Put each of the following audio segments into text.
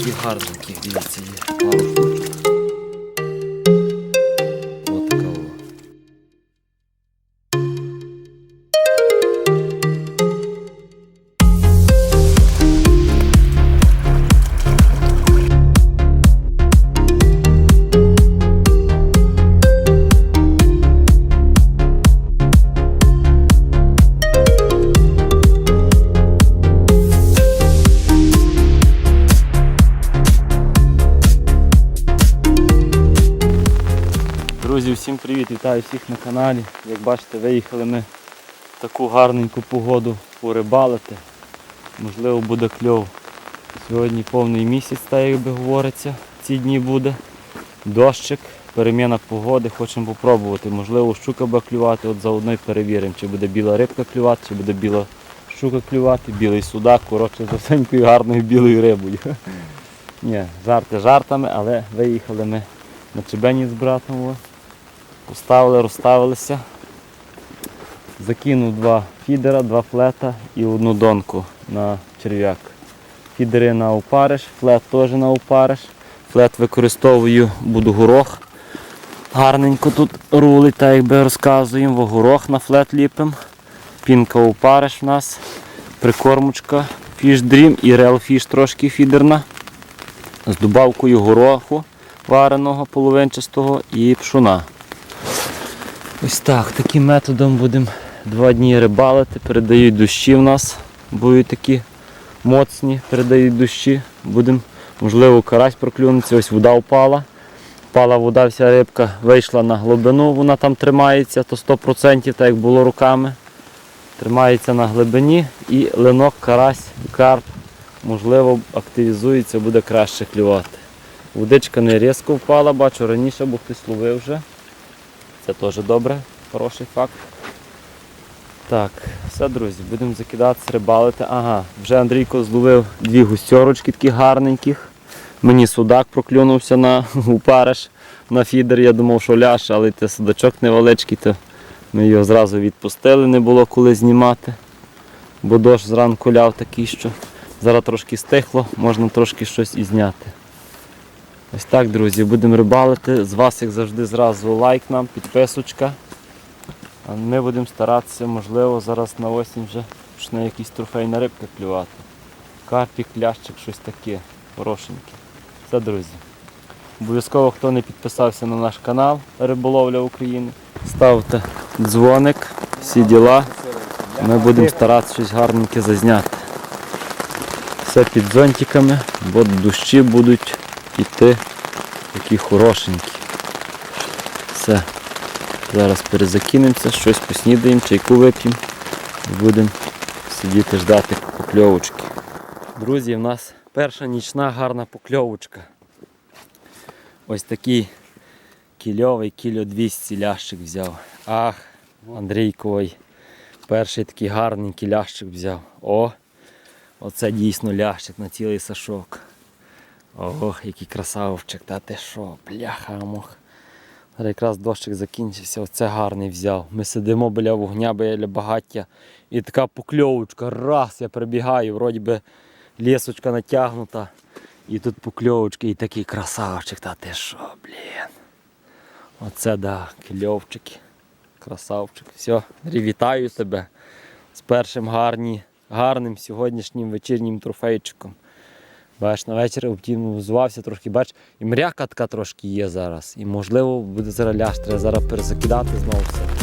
таких гарненькі, дивіться, є Друзі, всім привіт! Вітаю всіх на каналі. Як бачите, виїхали ми в таку гарненьку погоду порибалити. Можливо буде кльов. Сьогодні повний місяць, так як би говориться, ці дні буде. Дощик, переміна погоди, хочемо попробувати. Можливо, щука буде клювати, от заодно й перевіримо, чи буде біла рибка клювати, чи буде біла щука клювати, білий судак, коротше, з осенькою гарною білою рибою. Ні, жарти жартами, але виїхали ми на чебені з братом. Поставили, розставилися. Закинув два фідера, два флета і одну донку на черв'як. Фідери на опариш, флет теж на опариш. Флет використовую, буду горох. Гарненько тут рулить, так якби розказуємо, во горох на флет ліпим. Пінка опариш в нас, прикормочка, фіш дрім і релфіш трошки фідерна. З добавкою гороху вареного половинчастого і пшуна. Ось так, таким методом будемо два дні рибалити, передають дощі в нас, будуть такі моцні, передають дощі. Будемо, можливо, карась проклюнеться, ось вода впала. Впала вода, вся рибка вийшла на глибину, вона там тримається, то 100%, так як було руками. Тримається на глибині і линок, карась, карп, можливо, активізується, буде краще клювати. Водичка не різко впала, бачу раніше, бо хтось ловив вже. Це теж добре, хороший факт. Так, все, друзі, будемо закидати, рибалити. Ага, вже Андрійко зловив дві гусьорочки такі гарненьких. Мені судак проклюнувся на упариш на фідер. Я думав, що ляш, але це судачок невеличкий, то ми його зразу відпустили, не було коли знімати. Бо дощ зранку ляв такий, що зараз трошки стихло, можна трошки щось і зняти. Ось так, друзі, будемо рибалити. З вас, як завжди, зразу лайк нам, підписочка. А ми будемо старатися, можливо, зараз на осінь вже почне якийсь трофейна рибка клювати. Карпік, лящик, щось таке хорошеньке. Все, друзі. Обов'язково, хто не підписався на наш канал Риболовля України, ставте дзвоник, всі діла. Ми будемо старатися щось гарненьке зазняти. Все під зонтиками, бо дощі будуть іти такі хорошенькі. Все. Зараз перезакинемося, щось поснідаємо, чайку вип'ємо і будемо сидіти ждати покльовочки. Друзі, в нас перша нічна гарна покльовочка. Ось такий кільовий, кіло 200 лящик взяв. Ах, Андрійковий. Перший такий гарненький лящик взяв. О! Оце дійсно лящик на цілий сашок. Ох, який красавчик, та ти що, бляха мох. Якраз дощик закінчився, оце гарний взяв. Ми сидимо біля вогня, біля багаття. І така покльовочка. Раз, я прибігаю, вроді би лісочка натягнута. І тут покльовочки, і такий красавчик, та ти що, блін. Оце да, кльовчики. Красавчик. Все, вітаю тебе з першим гарні, гарним сьогоднішнім вечірнім трофейчиком. Бачиш, на вечір оптимізувався трошки, бач, і мряка така трошки є зараз. І можливо буде зараз ляж, треба зараз перезакидати знову все.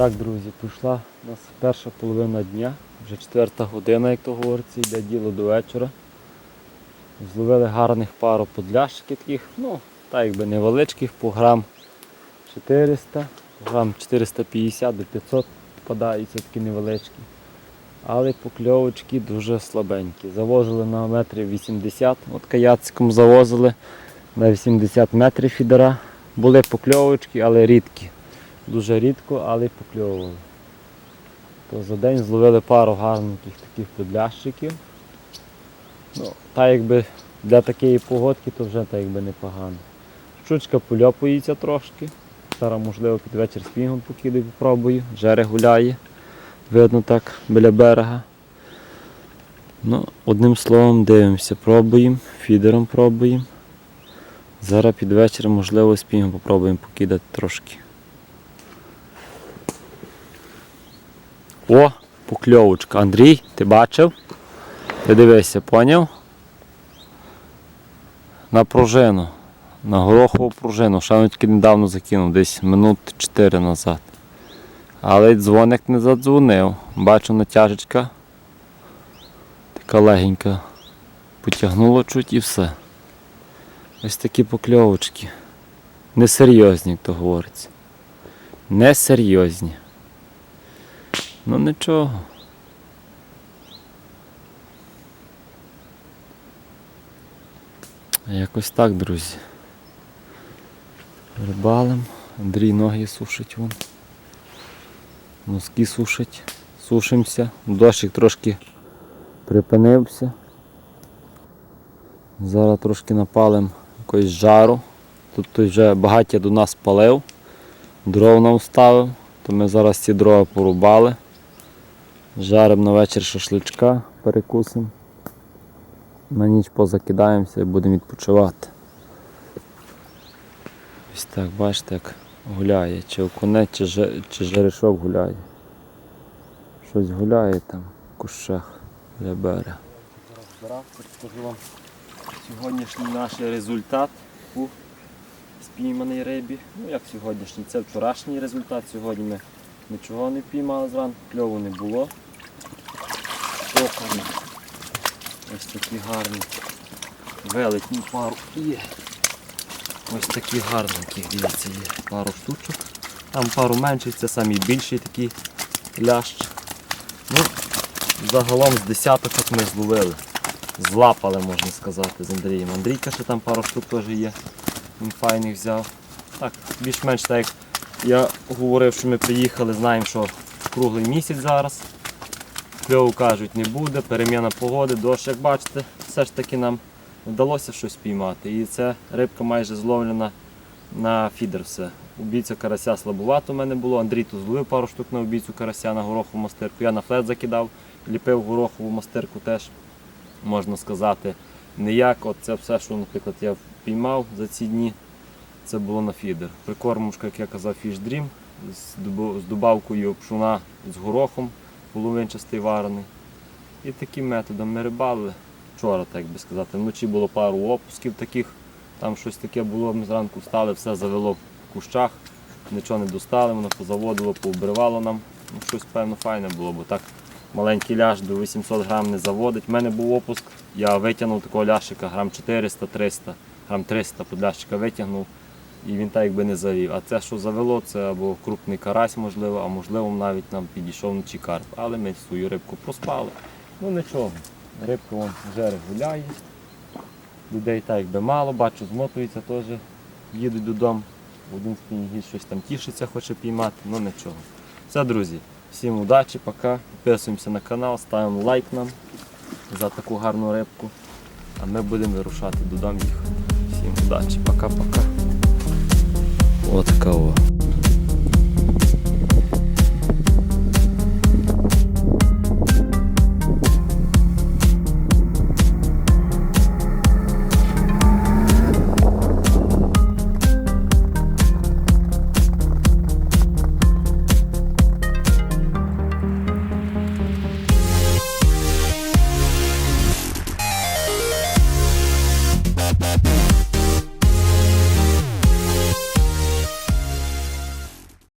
Так, друзі, прийшла у нас перша половина дня, вже четверта година, як то говориться, йде діло до вечора. Зловили гарних пару подляшків таких, ну, так якби невеличких, по грам 400, по грам 450 до 500 попадаються такі невеличкі. Але покльовочки дуже слабенькі. Завозили на метрів 80, от каяциком завозили на 80 метрів фідера. Були покльовочки, але рідкі. Дуже рідко, але покльовували. То за день зловили пару гарненьких таких подлящиків. Ну, та якби для такої погодки то вже так якби непогано. Щучка польопується трошки. Зараз можливо під вечір спінгом покидаю, попробую. Жере гуляє. Видно так біля берега. Ну, одним словом дивимося, пробуємо, фідером пробуємо. Зараз під вечір, можливо, спінгом попробуємо покидати трошки. О, покльовочка. Андрій, ти бачив? Ти дивися, поняв? На пружину. На горохову пружину. Ще недавно закинув, десь минут 4 назад. Але дзвоник не задзвонив. Бачу натяжечка. Така легенька. Потягнуло чуть і все. Ось такі покльовочки. Несерйозні, як то говориться. Несерйозні. Ну нічого. Якось так, друзі. Рибалим. Андрій ноги сушить вон. Носки сушить. Сушимося. Дощик трошки припинився. Зараз трошки напалим якоїсь жару. Тут вже багаття до нас палив, дров нам ставив, то ми зараз ці дрова порубали. Жаримо на вечір шашличка, перекусимо. На ніч позакидаємося і будемо відпочивати. Ось так, бачите, як гуляє, чи окунець, чи, же- чи жерешок гуляє. Щось гуляє там в кущах для берега. Зараз вам сьогоднішній наш результат у спійманій рибі. Ну як сьогоднішній, це вчорашній результат. Сьогодні ми нічого не піймали зранку, кльову не було. Окуні. Ось такі гарні. Велетні пару є. Ось такі гарненькі, дивіться, є пару штучок. Там пару менших, це самі більший такий лящ. Ну, загалом з десяток ми зловили. Злапали, можна сказати, з Андрієм. Андрійка ще там пару штук теж є. Він файних взяв. Так, більш-менш так як я говорив, що ми приїхали, знаємо, що круглий місяць зараз. Кльову кажуть не буде, переміна погоди, дощ, як бачите, все ж таки нам вдалося щось піймати. І ця рибка майже зловлена на фідер все. Убійця карася слабувато у мене було. Андрій тут зловив пару штук на убійцю карася на горохову мастирку. Я на флет закидав, ліпив горохову мастирку теж, можна сказати. Ніяк, от це все, що, наприклад, я піймав за ці дні, це було на фідер. Прикормушка, як я казав, з дубо- з добавкою пшуна з горохом, половинчастий варений. І таким методом ми рибалили. Вчора, так би сказати. Вночі було пару опусків таких, там щось таке було, ми зранку встали, все завело в кущах, нічого не достали, воно позаводило, поубривало нам. Ну, щось певно файне було, бо так маленький ляж до 800 грам не заводить. У мене був опуск, я витягнув такого ляшика грам 400-300, грам 300 подлящика витягнув і він так якби не завів. А це, що завело, це або крупний карась, можливо, а можливо навіть нам підійшов вночі карп. Але ми свою рибку проспали. Ну нічого, рибка вон вже гуляє. Людей так якби мало, бачу, змотуються теж, їдуть додому. Один спінігіст щось там тішиться, хоче піймати, ну нічого. Все, друзі, всім удачі, пока. Підписуємося на канал, ставимо лайк нам за таку гарну рибку. А ми будемо вирушати додому їхати. Всім удачі, пока-пока. Отака о.